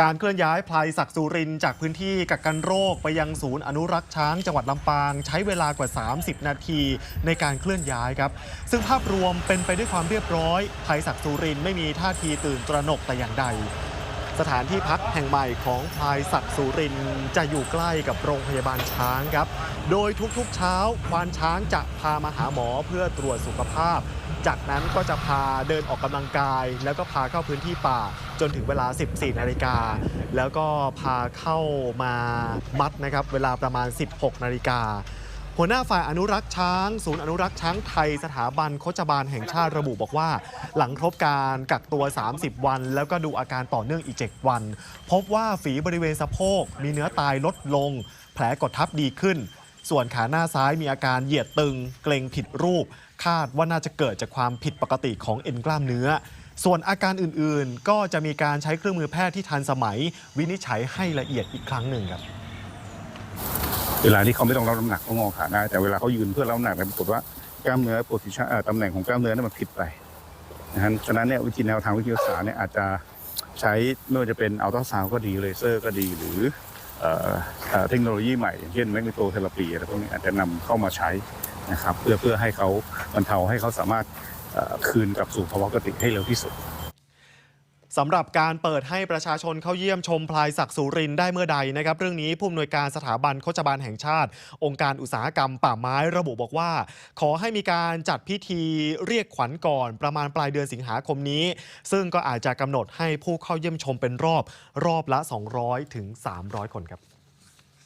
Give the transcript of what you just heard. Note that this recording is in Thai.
การเคลื่อนย้ายพลายศักดิ์สุรินจากพื้นที่กักกันโรคไปยังศูนย์อนุรักษ์ช้างจังหวัดลำปาง ใช้เวลากว่า 30 นาทีในการเคลื่อนย้ายครับ ซึ่งภาพรวมเป็นไปด้วยความเรียบร้อยพลายศักดิ์สุรินไม่มีท่าทีตื่นตระหนกแต่อย่างใด สถานที่พักแห่งใหม่ของพลายศักดิ์สุรินจะอยู่ใกล้กับโรงพยาบาลช้างครับ โดยทุกๆเช้าควานช้างจะพามาหาหมอเพื่อตรวจสุขภาพ จากนั้นก็จะพาเดินออกกำลังกาย แล้วก็พาเข้าพื้นที่ป่าจนถึงเวลา 14 นาฬิกา แล้วก็พาเข้ามามัดนะครับ เวลาประมาณ 16 นาฬิกา หัวหน้าฝ่ายอนุรักษ์ช้าง ศูนย์อนุรักษ์ช้างไทยสถาบันโคจบาลแห่งชาติระบุบอกว่า หลังครบการกักตัว 30 วัน แล้วก็ดูอาการต่อเนื่องอีก 7 วัน พบว่าฝีบริเวณสะโพก มีเนื้อตายลดลง แผลกดทับดีขึ้น ส่วนขาหน้าซ้ายมีอาการเหยียดตึง เกร็งผิดรูป คาดว่าน่าจะเกิดจากความผิดปกติของเอ็นกล้ามเนื้อ ส่วนอาการอื่นๆ ก็จะมีการใช้เครื่องมือแพทย์ที่ทันสมัย วินิจฉัยให้ละเอียดอีกครั้งหนึ่งครับ เวลาที่เขาไม่ต้องรับน้ำหนักเขางอขาได้ แต่เวลาเขายืนเพื่อรับน้ำหนักเนี่ยปรากฏว่ากล้ามเนื้อโพซิชันตำแหน่งของกล้ามเนื้อนั้นมันผิดไปนะฮะฉะนั้นเนี่ยวิธีแนวทางวิทยาศาสตร์เนี่ยอาจจะใช้ไม่ว่าจะเป็นอัลตราซาวก็ดีเลเซอร์ก็ดีหรือเทคโนโลยีใหม่อย่างเช่นแมกนิโตเทอราปีอะไรพวกนี้อาจจะนำเข้ามาใช้นะครับเพื่อเพื่อให้เขาบรรเทาให้เขาสามารถคืนกลับสู่ภาวะปกติให้เร็วที่สุด สำหรับการเปิดให้ประชาชนเข้าเยี่ยมชมพลายศักดิ์สุรินได้เมื่อใดนะครับ เรื่องนี้ผู้อำนวยการสถาบันโคจบาลแห่งชาติ องค์การอุตสาหกรรมป่าไม้ระบุบอกว่า ขอให้มีการจัดพิธีเรียกขวัญก่อนประมาณปลายเดือนสิงหาคมนี้ ซึ่งก็อาจจะกำหนดให้ผู้เข้าเยี่ยมชมเป็นรอบรอบละ 200 ถึง 300 คนครับ